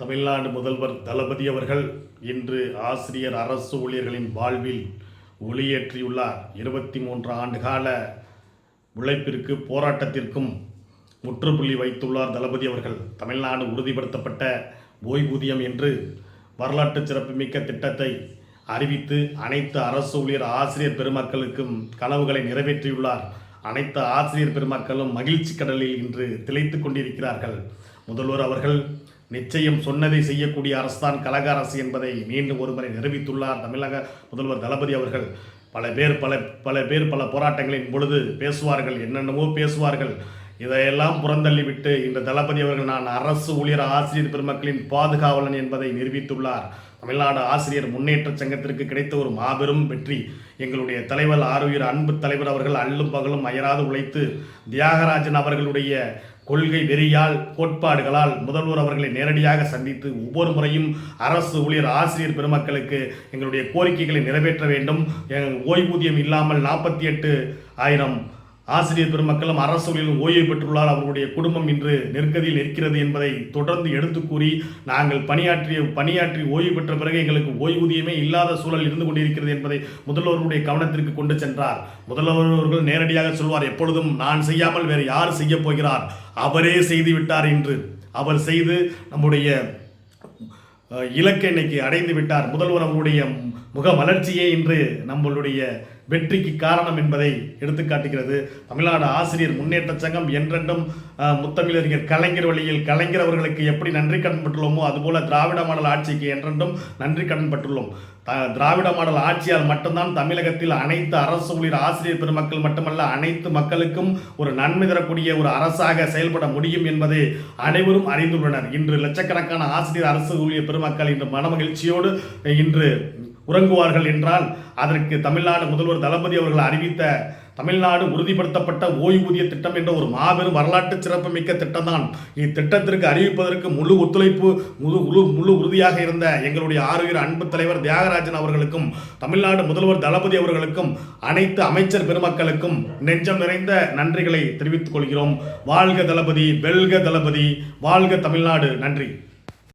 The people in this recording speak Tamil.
தமிழ்நாடு முதல்வர் தளபதி அவர்கள் இன்று ஆசிரியர் அரசு ஊழியர்களின் வாழ்வில் ஒளியேற்றியுள்ளார். இருபத்தி மூன்று ஆண்டு கால உழைப்பிற்கு போராட்டத்திற்கும் முற்றுப்புள்ளி வைத்துள்ளார் தளபதி அவர்கள். தமிழ்நாடு உறுதிப்படுத்தப்பட்ட ஓய்வூதியம் என்று வரலாற்று சிறப்புமிக்க திட்டத்தை அறிவித்து அனைத்து அரசு ஊழியர் ஆசிரியர் பெருமக்களுக்கும் கனவுகளை நிறைவேற்றியுள்ளார். அனைத்து ஆசிரியர் பெருமக்களும் மகிழ்ச்சி கடலில் இன்று திளைத்து கொண்டிருக்கிறார்கள். முதல்வர் அவர்கள் நிச்சயம் சொன்னதை செய்யக்கூடிய அரசுதான் கழக அரசு என்பதை மீண்டும் ஒருமுறை நிரூபித்துள்ளார் தமிழக முதல்வர் தளபதி அவர்கள். பல பேர் பல பல பேர் பல போராட்டங்களின் பொழுது பேசுவார்கள் என்னென்னவோ பேசுவார்கள். இதையெல்லாம் புறந்தள்ளிவிட்டு இந்த தளபதி அவர்கள் நான் அரசு ஊழியர் ஆசிரியர் பெருமக்களின் பாதுகாவலன் என்பதை நிரூபித்துள்ளார். தமிழ்நாடு ஆசிரியர் முன்னேற்ற சங்கத்திற்கு கிடைத்த ஒரு மாபெரும் வெற்றி. எங்களுடைய தலைவர் ஆறுயிர் அன்பு தலைவர் அவர்கள் அல்லும் பகலும் அயராது உழைத்து தியாகராஜன் அவர்களுடைய கொள்கை வெறியால் கோட்பாடுகளால் முதல்வர் அவர்களை நேரடியாக சந்தித்து ஒவ்வொரு முறையும் அரசு ஊழியர் ஆசிரியர் பெருமக்களுக்கு எங்களுடைய கோரிக்கைகளை நிறைவேற்ற வேண்டும். எங்கள் ஓய்வூதியம் இல்லாமல் நாற்பத்தி எட்டு ஆயிரம் ஆசிரியர் பெருமக்களும் அரசுகளில் ஓய்வு பெற்றுள்ளார். அவர்களுடைய குடும்பம் இன்று நெருக்கதியில் இருக்கிறது என்பதை தொடர்ந்து எடுத்து கூறி நாங்கள் பணியாற்றிய பணியாற்றி ஓய்வு பெற்ற பிறகு எங்களுக்கு ஓய்வூதியமே இல்லாத சூழல் இருந்து கொண்டிருக்கிறது என்பதை முதல்வருடைய கவனத்திற்கு கொண்டு சென்றார். முதல்வர் அவர்கள் நேரடியாக சொல்வார் எப்பொழுதும் நான் செய்யாமல் வேறு யார் செய்யப் போகிறார்? அவரே செய்து விட்டார் என்று. அவர் செய்து நம்முடைய இலக்கை இன்னைக்கு அடைந்து விட்டார். முதல்வர் அவருடைய முக வளர்ச்சியே இன்று நம்மளுடைய வெற்றிக்கு காரணம் என்பதை எடுத்துக்காட்டுகிறது. தமிழ்நாடு ஆசிரியர் முன்னேற்ற சங்கம் என்றென்றும் முத்தமிழறிஞர் கலைஞர் வழியில் கலைஞர் அவர்களுக்கு எப்படி நன்றி கடன் பட்டுள்ளோமோ அதுபோல திராவிட மாடல் ஆட்சிக்கு என்றென்றும் நன்றி கடன் பட்டுள்ளோம் த- திராவிட மாடல் ஆட்சியால் மட்டும்தான் தமிழகத்தில் அனைத்து அரசு ஊழியர் ஆசிரியர் பெருமக்கள் மட்டுமல்ல அனைத்து மக்களுக்கும் ஒரு நன்மை தரக்கூடிய ஒரு அரசாக செயல்பட முடியும் என்பதை அனைவரும் அறிந்துள்ளனர். இன்று லட்சக்கணக்கான ஆசிரியர் அரசு ஊழியர் பெருமக்கள் இன்று மனமகிழ்ச்சியோடு இன்று உறங்குவார்கள் என்றால் அதற்கு தமிழ்நாடு முதல்வர் தளபதி அவர்கள் அறிவித்த தமிழ்நாடு உறுதிப்படுத்தப்பட்ட ஓய்வூதிய திட்டம் என்ற ஒரு மாபெரும் வரலாற்று சிறப்புமிக்க திட்டம்தான். இத்திட்டத்திற்கு அறிவிப்பதற்கு முழு ஒத்துழைப்பு முழு முழு முழு உறுதியாக இருந்த எங்களுடைய ஆறுயிர் அன்பு தலைவர் தியாகராஜன் அவர்களுக்கும் தமிழ்நாடு முதல்வர் தளபதி அவர்களுக்கும் அனைத்து அமைச்சர் பெருமக்களுக்கும் நெஞ்சம் நிறைந்த நன்றிகளை தெரிவித்துக் கொள்கிறோம். வாழ்க தளபதி வெல்க தளபதி வாழ்க தமிழ்நாடு. நன்றி.